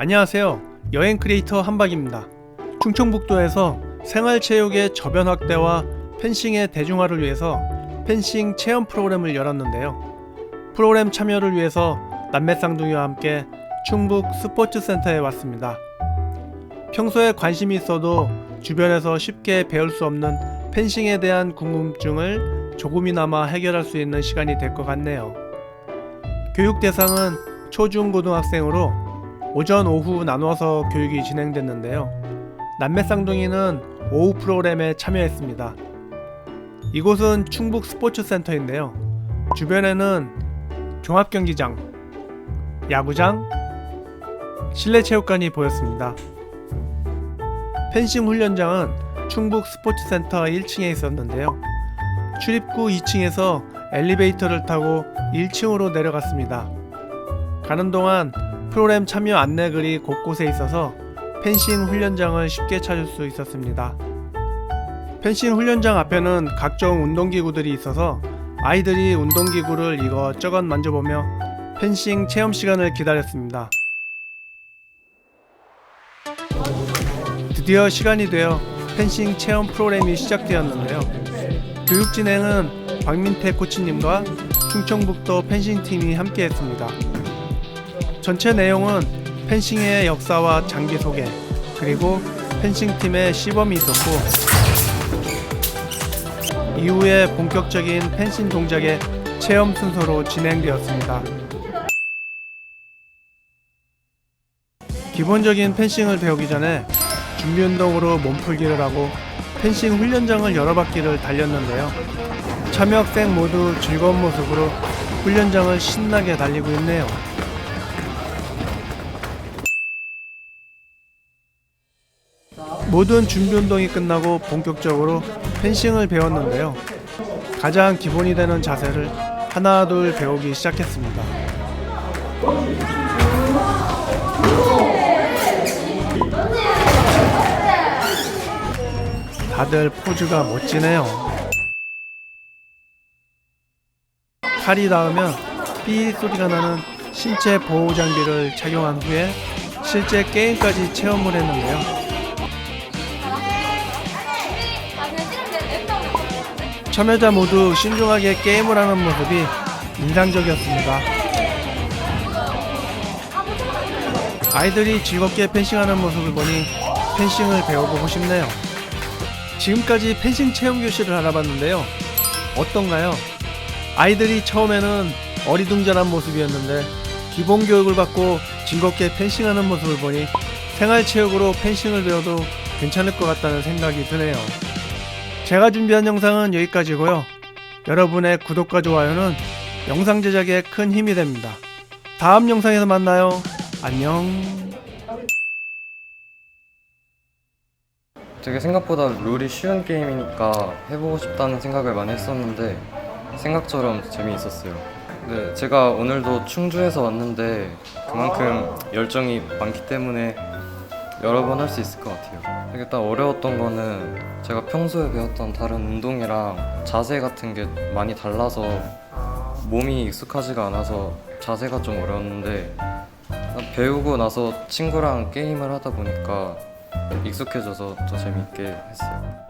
안녕하세요. 여행 크리에이터 한박입니다. 충청북도에서 생활체육의 저변 확대와 펜싱의 대중화를 위해서 펜싱 체험 프로그램을 열었는데요. 프로그램 참여를 위해서 남매 쌍둥이와 함께 충북 스포츠센터에 왔습니다. 평소에 관심이 있어도 주변에서 쉽게 배울 수 없는 펜싱에 대한 궁금증을 조금이나마 해결할 수 있는 시간이 될 것 같네요. 교육 대상은 초중고등학생으로 오전 오후 나누어서 교육이 진행됐는데요. 남매 쌍둥이는 오후 프로그램에 참여했습니다. 이곳은 충북 스포츠 센터인데요. 주변에는 종합 경기장, 야구장, 실내 체육관이 보였습니다. 펜싱 훈련장은 충북 스포츠 센터 1층에 있었는데요. 출입구 2층에서 엘리베이터를 타고 1층으로 내려갔습니다. 가는 동안 프로그램 참여 안내글이 곳곳에 있어서 펜싱 훈련장을 쉽게 찾을 수 있었습니다. 펜싱 훈련장 앞에는 각종 운동기구들이 있어서 아이들이 운동기구를 이것저것 만져보며 펜싱 체험 시간을 기다렸습니다. 드디어 시간이 되어 펜싱 체험 프로그램이 시작되었는데요. 교육 진행은 박민태 코치님과 충청북도 펜싱팀이 함께했습니다. 전체 내용은 펜싱의 역사와 장비 소개, 그리고 펜싱팀의 시범이 있었고, 이후에 본격적인 펜싱 동작의 체험 순서로 진행되었습니다. 기본적인 펜싱을 배우기 전에 준비 운동으로 몸풀기를 하고 펜싱 훈련장을 여러 바퀴를 달렸는데요. 참여 학생 모두 즐거운 모습으로 훈련장을 신나게 달리고 있네요. 모든 준비 운동이 끝나고 본격적으로 펜싱을 배웠는데요. 가장 기본이 되는 자세를 하나 둘 배우기 시작했습니다. 다들 포즈가 멋지네요. 팔이 닿으면 삐 소리가 나는 신체 보호 장비를 착용한 후에 실제 게임까지 체험을 했는데요. 참여자 모두 신중하게 게임을 하는 모습이 인상적이었습니다. 아이들이 즐겁게 펜싱하는 모습을 보니 펜싱을 배워보고 싶네요. 지금까지 펜싱 체험 교실을 알아봤는데요. 어떤가요? 아이들이 처음에는 어리둥절한 모습이었는데 기본 교육을 받고 즐겁게 펜싱하는 모습을 보니 생활체육으로 펜싱을 배워도 괜찮을 것 같다는 생각이 드네요. 제가 준비한 영상은 여기까지고요. 여러분의 구독과 좋아요는 영상 제작에 큰 힘이 됩니다. 다음 영상에서 만나요. 안녕. 되게 생각보다 룰이 쉬운 게임이니까 해보고 싶다는 생각을 많이 했었는데 생각처럼 재미있었어요. 네, 제가 오늘도 충주에서 왔는데 그만큼 열정이 많기 때문에 여러 번 할 수 있을 것 같아요. 일단 어려웠던 거는 제가 평소에 배웠던 다른 운동이랑 자세 같은 게 많이 달라서 몸이 익숙하지가 않아서 자세가 좀 어려웠는데 배우고 나서 친구랑 게임을 하다 보니까 익숙해져서 더 재밌게 했어요.